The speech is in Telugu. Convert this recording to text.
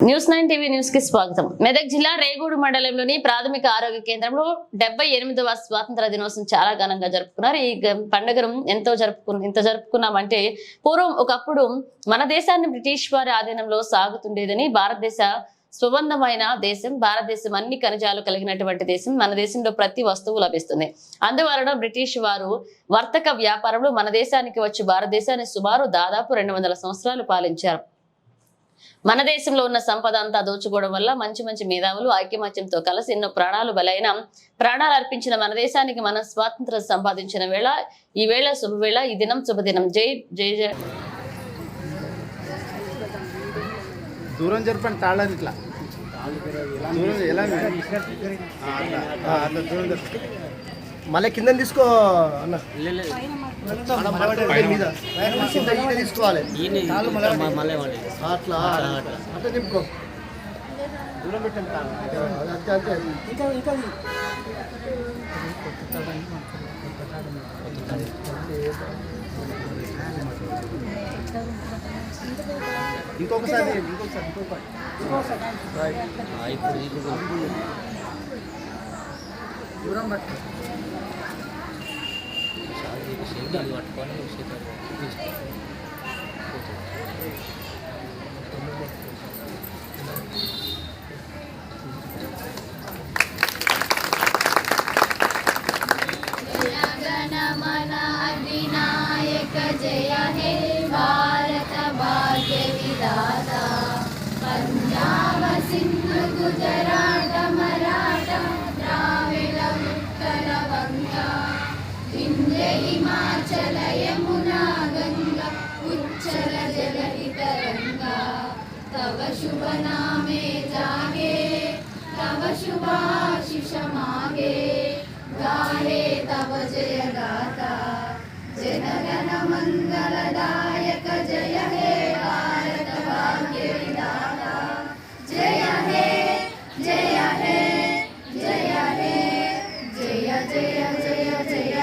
న్యూస్ నైన్ టీవీ న్యూస్కి స్వాగతం. మెదక్ జిల్లా రేగూడు మండలంలోని ప్రాథమిక ఆరోగ్య కేంద్రంలో డెబ్బై ఎనిమిదవ స్వాతంత్ర దినోత్సవం చాలా ఘనంగా జరుపుకున్నారు. ఈ పండుగను ఎంతో జరుపుకు ఎంత జరుపుకున్నామంటే పూర్వం ఒకప్పుడు మన దేశాన్ని బ్రిటిష్ వారి ఆధీనంలో సాగుతుండేదని భారతదేశ స్వబంధమైన దేశం భారతదేశం అన్ని ఖనిజాలు కలిగినటువంటి దేశం మన దేశంలో ప్రతి వస్తువు లభిస్తుంది. అందువలన బ్రిటిష్ వారు వర్తక వ్యాపారంలో మన దేశానికి వచ్చి భారతదేశాన్ని సుమారు దాదాపు రెండు వందల సంవత్సరాలు పాలించారు. మన దేశంలో ఉన్న సంపద అంతా దోచుకోవడం వల్ల మంచి మంచి మేధావులు ఐక్యమత్యంతో కలిసి ఎన్నో ప్రాణాలు బలైన ప్రాణాలు అర్పించిన మన దేశానికి మనం స్వాతంత్రం సంపాదించిన వేళ ఈ వేళ శుభవేళ ఈ దినం శుభదినం. జై జై జై. దూరం జరపండి తాళాన్ని ఇట్లా. దూరం ఎలా? దూరం మళ్ళీ కింద తీసుకో అన్న. మీద. తీసుకోవాలి. అట్లా అట్లా దూరం పెట్టండి అంతే. అంతే ఇంకొకసారి ఇంకొకసారి ఇంకొకసారి. దూరం పట్టు गणमन अधिनायक जय हे भारत भाग्य विधाता पञ्जाब सिन्ध गुजराट हिमाचल यमुना गंगा उच्चल जल तरंगा तव शुभ नामे जागे, तव शुभाशिष मागे गाहे तव जय गाता जनगण मंगलदायक जय हे भारत भाग्य दाता जय हे जय हे जय हे, जय जय जय जय।